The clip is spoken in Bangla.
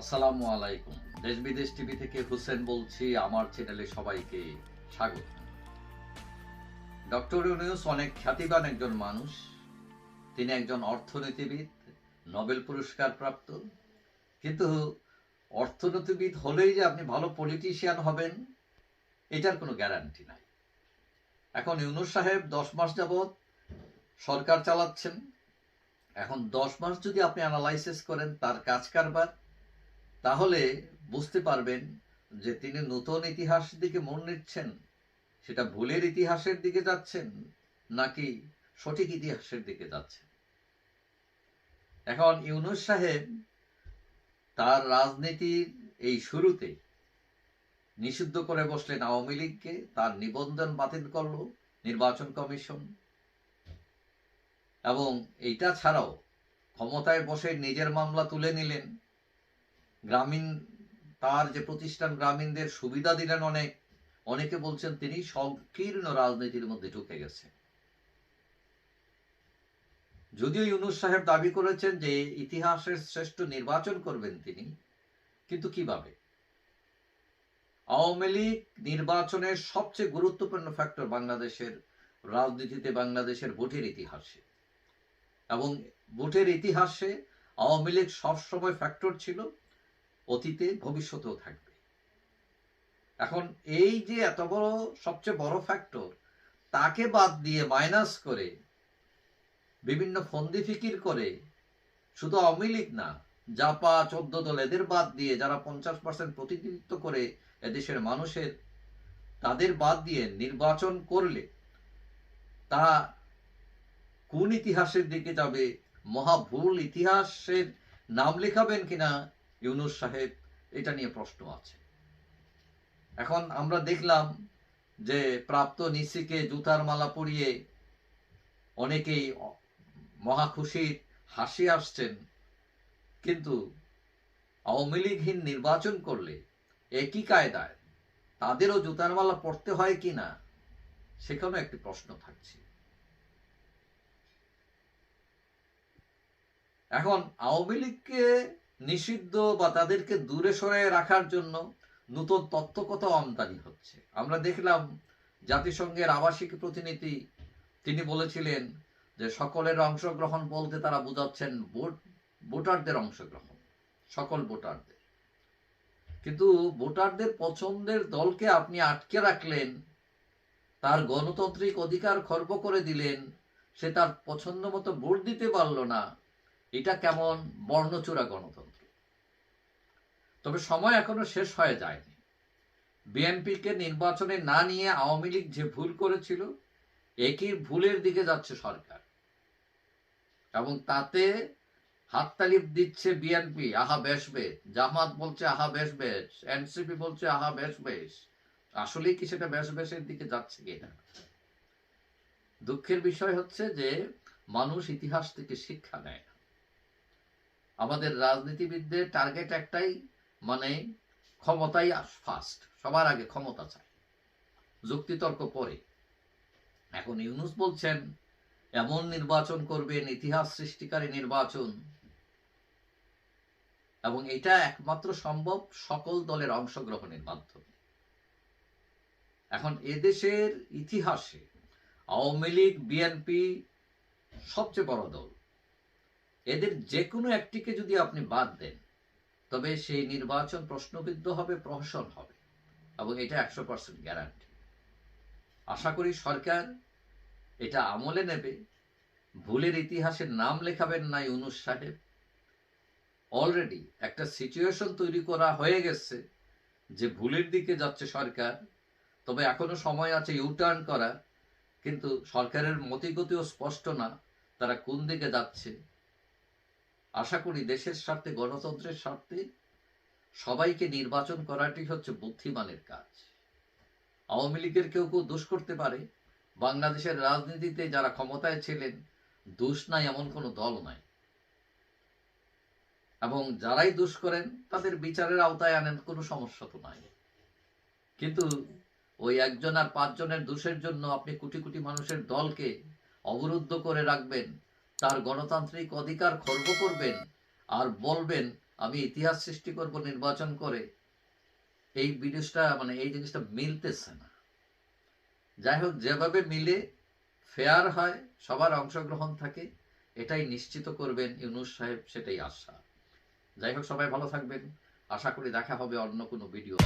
আসসালামু আলাইকুম। দেশ বিদেশ টিভি থেকে হুসেন বলছি, আমার চ্যানেলে সবাইকে স্বাগত। ডক্টর ইউনুস অনেক খ্যাতিবান একজন মানুষ। তিনি একজন অর্থনীতিবিদ, নোবেল পুরস্কার প্রাপ্ত। কিন্তু অর্থনীতিবিদ হলেই যে আপনি ভালো পলিটিশিয়ান হবেন, এটার কোনো গ্যারান্টি নাই। এখন ইউনুস সাহেব দশ মাস যাবৎ সরকার চালাচ্ছেন। এখন দশ মাস যদি আপনি অ্যানালাইসিস করেন, তার কাজ কারবার তাহলে বুঝতে পারবেন যে তিনি নতুন ইতিহাস দিকে মন নিচ্ছেন সেটা ভুলের ইতিহাসের দিকে যাচ্ছেন, নাকি সঠিক ইতিহাসের দিকে যাচ্ছেন? এখন ইউনুস সাহেব তার রাজনীতির এই শুরুতে নিষিদ্ধ করে বসলেন আওয়ামী লীগকে, তার নিবন্ধন বাতিল করল নির্বাচন কমিশন। এবং এইটা ছাড়াও ক্ষমতায় বসে নিজের মামলা তুলে নিলেন গ্রামীণ, তার যে প্রতিষ্ঠান গ্রামীণদের সুবিধা দিলেন অনেক অনেকে বলছেন তিনি সংকীর্ণ রাজনীতির মধ্যে ঢুকে গেছেন। যদিও ইউনুস সাহেব দাবি করেছেন যে ইতিহাসের শ্রেষ্ঠ নির্বাচন করবেন তিনি, কিন্তু কীভাবে? আওয়ামী লীগ নির্বাচনের সবচেয়ে গুরুত্বপূর্ণ ফ্যাক্টর বাংলাদেশের রাজনীতিতে বাংলাদেশের ভোটের ইতিহাসে। এবং ভোটের ইতিহাসে আওয়ামী লীগ সবসময় ফ্যাক্টর ছিল অতীতে ভবিষ্যতেও থাকবে। এখন এই যে এত বড়, সবচেয়ে বড় ফ্যাক্টর তাকে বাদ দিয়ে মাইনাস করে, বিভিন্ন ফন্দি ফিকির করে, শুধু আওয়ামী লীগ না, জাপা, চোদ্দ দল এদের বাদ দিয়ে যারা পঞ্চাশ পার্সেন্ট প্রতিনিধিত্ব করে এদেশের মানুষের, তাদের বাদ দিয়ে নির্বাচন করলে, তা কোন ইতিহাসের দিকে যাবে? মহা ভুল ইতিহাসের নাম লেখাবেন কিনা? ইউনুস সাহেব এটা নিয়ে প্রশ্ন আছে। এখন আমরা দেখলাম যে প্রাপ্ত নিশিকে জুতার মালা পরিয়ে অনেকেই মহা খুশির হাসি আসছেন কিন্তু আওয়ামী লীগহীন নির্বাচন করলে একই কায়দায় তাদেরও জুতার মালা পড়তে হয় কিনা সেখানেও একটি প্রশ্ন থাকছে। এখন আওয়ামী লীগকে নিষিদ্ধ বা তাদেরকে দূরে সরে রাখার জন্য নতুন তত্ত্বকথা আমদানি হচ্ছে। আমরা দেখলাম জাতিসংঘের আবাসিক প্রতিনিধি, তিনি বলেছিলেন যে সকলের অংশগ্রহণ বলতে তারা বোঝাচ্ছেন ভোট, ভোটারদের অংশগ্রহণ, সকল ভোটারদের। কিন্তু ভোটারদের পছন্দের দলকে আপনি আটকে রাখলেন, তার গণতান্ত্রিক অধিকার খর্ব করে দিলেন, সে তার পছন্দ মতো ভোট দিতে পারল না এটা কেমন? বর্ণচূড়া গণতন্ত্র। তবে সময় এখনও শেষ হয়ে যায়নি। বিএনপিকে নির্বাচনে না নিয়ে আওয়ামী লীগ যে ভুল করেছিল, একই ভুলের দিকে যাচ্ছে সরকার। এবং তাতে হাততালি দিচ্ছে বিএনপি, আহা বেশ বেশ। জামাত বলছে আহা বেশ বেশ। এনসিপি বলছে আহা বেশ বেশ। আসলেই কি সেটা বেশ বেশের দিকে যাচ্ছে কিনা দুঃখের বিষয় হচ্ছে যে মানুষ ইতিহাস থেকে শিক্ষা নেয়। আমাদের রাজনীতিবিদদের টার্গেট একটাই মানে ক্ষমতাই ফার্স্ট সবার আগে ক্ষমতা চায় যুক্তিতর্ক পরে। এখন ইউনুস বলছেন, এমন নির্বাচন করবেন, ইতিহাস সৃষ্টিকারী নির্বাচন। এবং এটা একমাত্র সম্ভব সকল দলের অংশগ্রহণের মাধ্যমে। এখন এদেশের ইতিহাসে আওয়ামী লীগ, বিএনপি সবচেয়ে বড় দল। এদের যে কোনো একটিকে যদি আপনি বাদ দেন, তবে সেই নির্বাচন প্রশ্নবিদ্ধ হবে, প্রহসন হবে, এবং এটা একশো পার্সেন্ট গ্যারান্টি আশা করি সরকার এটা আমলে নেবে। ভুলের ইতিহাসের নাম লেখাবেন না ইউনুস সাহেব। অলরেডি একটা সিচুয়েশন তৈরি করা হয়ে গেছে যে ভুলের দিকে যাচ্ছে সরকার। তবে এখনও সময় আছে ইউটার্ন করা, কিন্তু সরকারের মতিগতিও স্পষ্ট না, তারা কোন দিকে যাচ্ছে। আশা করি দেশের স্বার্থে, গণতন্ত্রের স্বার্থে সবাইকে নির্বাচন করাটি হচ্ছে বুদ্ধিমানের কাজ। আওয়ামী লীগের কেউ কেউ দোষ করতে পারে। বাংলাদেশের রাজনীতিতে যারা ক্ষমতায় ছিলেন, দোষ নাই এমন কোনো দল নাই। এবং যারাই দোষ করেন, তাদের বিচারের আওতায় আনেন কোনো সমস্যা তো নাই। কিন্তু ওই একজন আর পাঁচজনের দোষের জন্য আপনি কোটি কোটি মানুষের দলকে অবরুদ্ধ করে রাখবেন তার গণতান্ত্রিক অধিকার খর্ব করবেন আর বলবেন, আমি ইতিহাস সৃষ্টি করব, নির্বাচন করে। এই জিনিসটা মানে এই জিনিসটা মিলতেছে না। যাই হোক, যেভাবে মিলে ফেয়ার হয়, সবার অংশগ্রহণ থাকে, এটাই নিশ্চিত করবেন ইউনুস সাহেব, সেটাই আশা। যাই হোক, সবাই ভালো থাকবেন। আশা করি দেখা হবে অন্য কোনো ভিডিও।